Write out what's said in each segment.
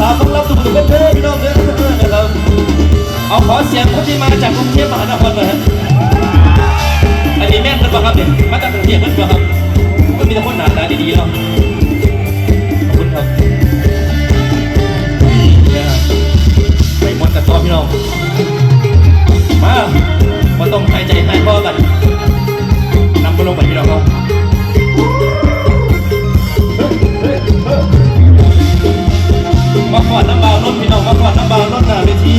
สาวของเราตุ่มตุ่มเพื่อน้องเพื่นนะครับเอาขอเสียงคนที่มาจากกรุงเทพมหานครหน่อยอมีแม่กันปะครับเนี่ยมาจากกรุงเทพกันป่ะครับมัมีแต่คนหนาดีๆเนาะขอบคุณครับไปมอนต่อพี่น้อง ต้องหายใจหาพ่อกันนำมาลงไปพี่น้องครับมาขอดน้ำเบาลดพี่น้องมาขอดน้ำเบาลดหน้าเวที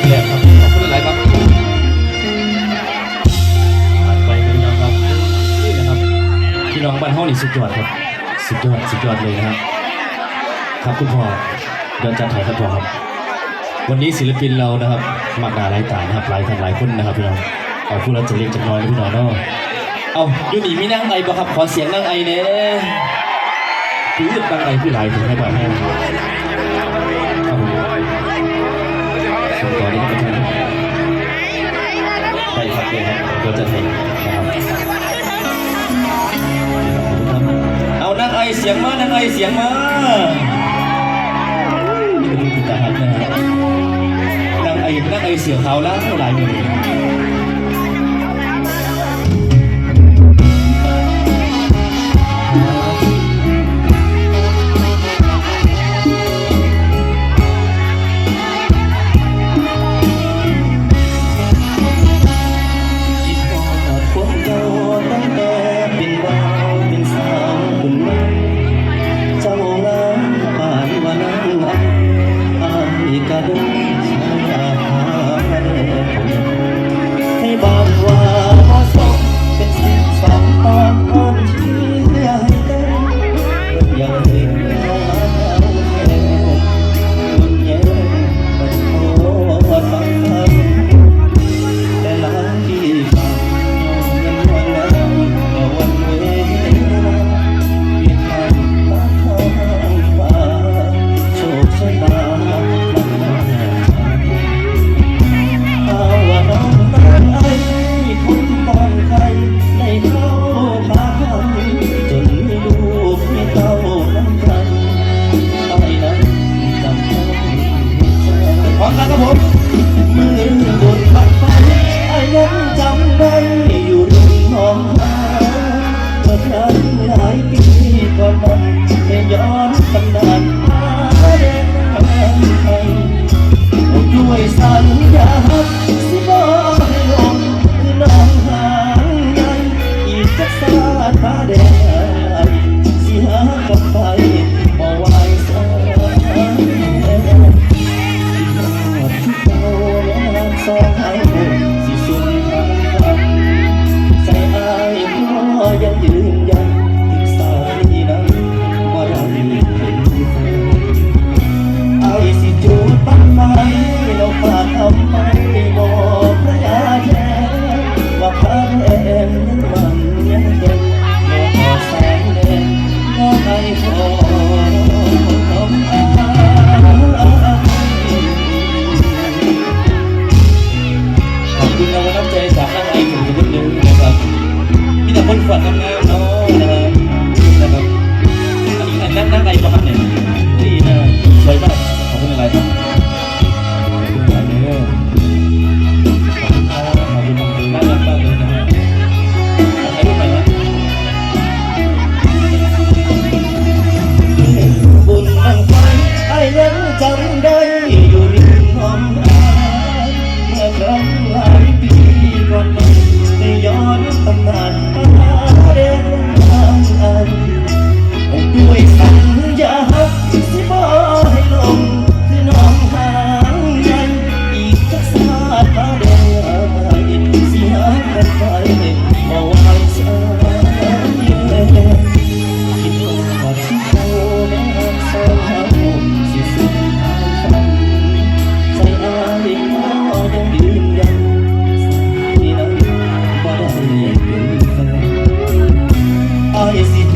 กแรกครับขอบคุณหลายครับผ่านไปพี่น้องครับนี่นะครับพี่น้องบ้านห้องนี่สุดยอดครับสุดยอดสุดยอดเลยนะครับครับคุณพ่อเดินจัดถ่ายครับพ่อครับ วันนี้ศิลปินเรานะครับมากมายหลายต่างนะครับหลายท่านหลายคนนะครับพี่น้องเอาพูดแล้จะเรียกจักน้อยนะพี่น้องเนาะเอาอยู่นี่มีนั่งไอบ่ครับขอเสียงนั่งไอเนี่ยตื้อตั้งไอพี่หลายถึงให้บ่แม่ เสียงมานี่เป็ตาร์นะนางไอ้นางไอ้เสียงเขาแล้วหลายหมื่น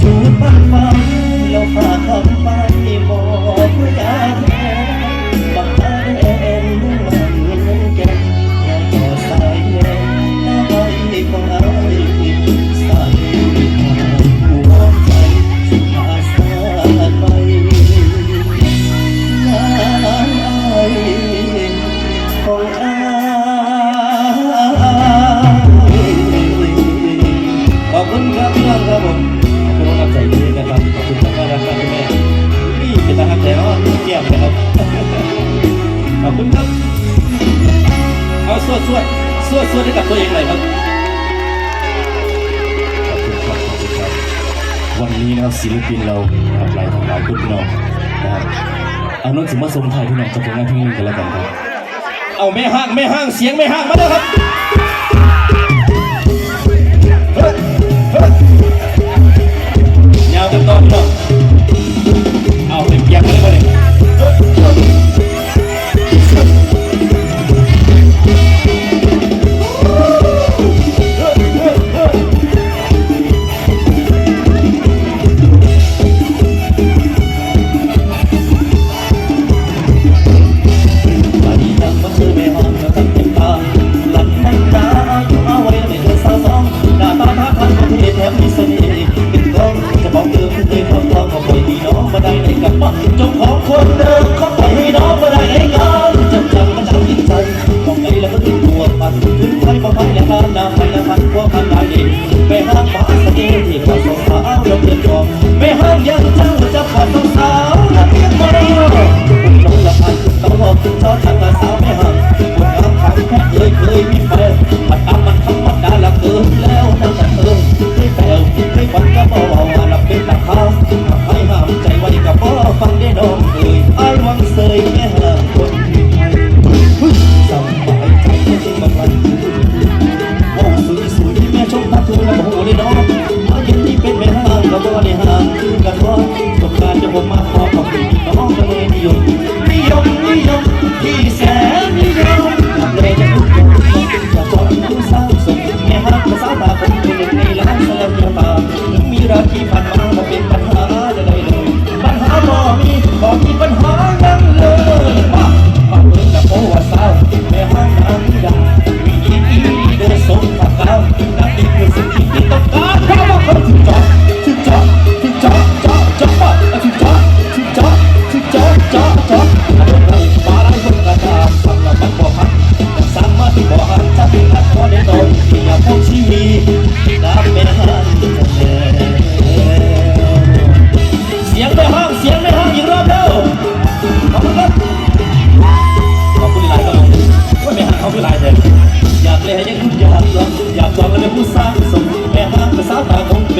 จูบบ้านฟ้าเราฝากคำบ้านมบอกผู้ยาแท้บักตาเอ็นมันเงินแก่อย่าต่อส่ยนหน้าใบของอายสายหัวใจสุภาษาไปงน้ายของอายขอบคุณครับครับผม อบคุณครับ เอาสวดสวดสวดสวดให้กับตัวเองหน่อยครับ วันนี้นะครับศิลปินเราหลายหลายคนพี่น้องนะครับเอาน้องถึงมาสมถ่ยพี่น้องจะเป็นงานเพลงกันแล้วกันครับ เอาไม่ห้างไม่ห้างเสียงไม่ห้างมาเด้อครับ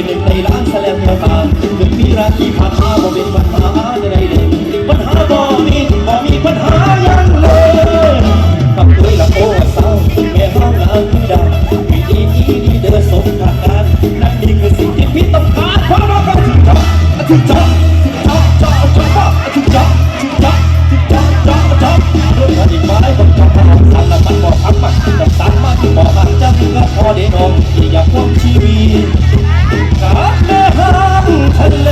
เป็นหนึ่งในล้านแสลมเดียวตาถึงมีราคีผ่านมาบ่เป็นปัญหาใดเลยปัญหาบ่มีบ่มีปัญหายังเลยขับด้วยลำโอ้สาวแม่ห้างนางคือดาวมีดีดีดีเดินสมทางการนั่นนี่คือสิ่งที่พี่ต้องการเพราะเราก็ถึงจบถึงจบจ๊อกจ๊อกจ๊อกถึงจ๊อกถึงจ๊อกถึงจ๊อกจ๊อกจ๊อกเรื่องอดีตมาได้ผมจำมาสารมันบอกคำมันแต่สารมันบอกหันจังก็พอได้นมที่อยากพบชีวิต ካለሃንተለ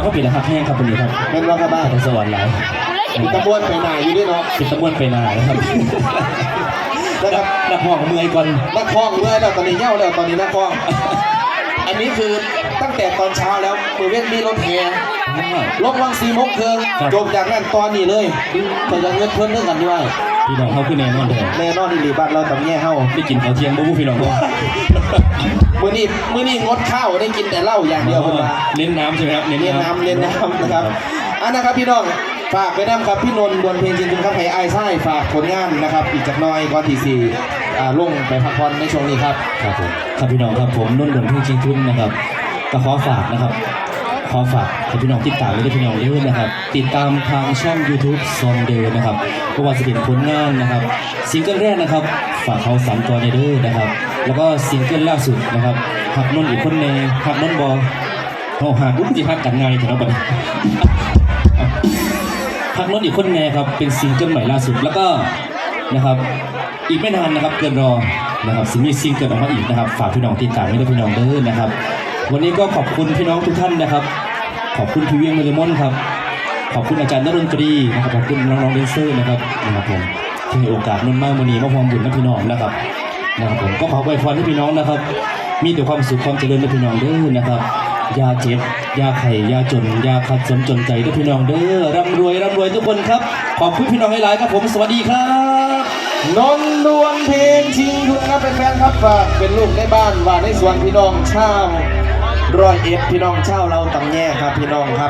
องเขาปิดรหัสแห้งครับวันนี้ครับเป็นว่าครับบ้านในสวรรค์หลายมีตะบวนไปไหนอยู่ด้วยเนาะปิดตะมวนไปนานนะครับนะครับนักห้องเมื่อยก่อนนักคล้องเมื่อแล้วตอนนี้เง่าแล้วตอนนี้นักคล้อง อันนี้คือตั้งแต่ตอนเช้าแล้วมือเว้นมีรถแห่ลบวังสีมกเคืองครับ จบจากนั้นตอนนี้เลยแต่ยังเงินเพิ่นเรื่องกันด้วยพี่น้องเขาคือแน่นอนเลยแน่นอนอีหลีบ้านเราต้องแย่เฮาได้กินข้าวเที่ยงบ่บุพี่น้องเขามื้อนี้มื้อนี้งดข้าวได้กินแต่เหล้าอย่างเดียวคนมาเน้นน้ำใช่ไหมครับเน้นน้ำเน้นน้ำนะครับอันนะครับพี่น้อง ฝากไปน้ำครับพี่นนท์ดวลเพลงจริงๆครับให้ไอ้ไส้ฝากผลงานนะครับ อีกจากน้อยก่อนที่สี่อ่าลงไปพักผ่อนในช่วงนี้ครับ ครับผมครับพี่น้องครับผมนุ่นดนเพึ่งจริงทุ่นนะครับก็ขอฝากนะครับ ขอฝากให้พี่น้องติดตามด้วยพี่น้องเรื่อยนะครับ ติดตามทางช่อง YouTube ซอนเดย์นะครับเพราะว่าจะเป็นผลงานนะครับซิงเกิลแรกนะครับ ฝากเขาสามตัวในเด้อนะครับ แล้วก็ซิงเกิลล่าสุดนะครับหักนนท์อีกคนในหักนนท์บอโอ้หักอุ้มจีหักกันไงถึงแล้วบัดนี้ พักรถอีกคนไงครับ เป็นซิงเกิลใหม่ล่าสุดแล้วก็นะครับ อีกไม่นานนะครับเกินรอนะครับสิมีซิงเกิลออกมาอีกนะครับ ฝากพี่น้องติดตามไว้ด้พี่น้องเด้อนะครับ วันนี้ก็ขอบคุณพี่น้องทุกท่านนะครับ ขอบคุณพี่เวียงเมลมอนครับขอบคุณอาจารย์นดนตรีนะครับขอบคุณน้องๆแดนเซอร์นะครับนะครับผมที่ให้โอกาสนุ่นมากวันนี้มาพร้อมบุญกับพี่น้องนะครับนะครับผมก็ขอไว้พรให้พี่น้องนะครับ มีแต่ความสุขความเจริญเด้อพี่น้องเด้อนะครับ ยาเจ็บยาไข่ยาจนยาขัดสมจนใจเด้อพี่น้องเด้อร่ำรวยร่ำรวยทุกคนครับ ขอบคุณพี่น้องให้หลายครับผมสวัสดีครับนนดวนเพลงชิงทุนครับเป็นแฟนครับฝากเป็นลูกในบ้านว่าในสวนพี่น้องชาวร้อยเอ็ดพี่น้องชาวเราตำแย่ครับพี่น้องครับ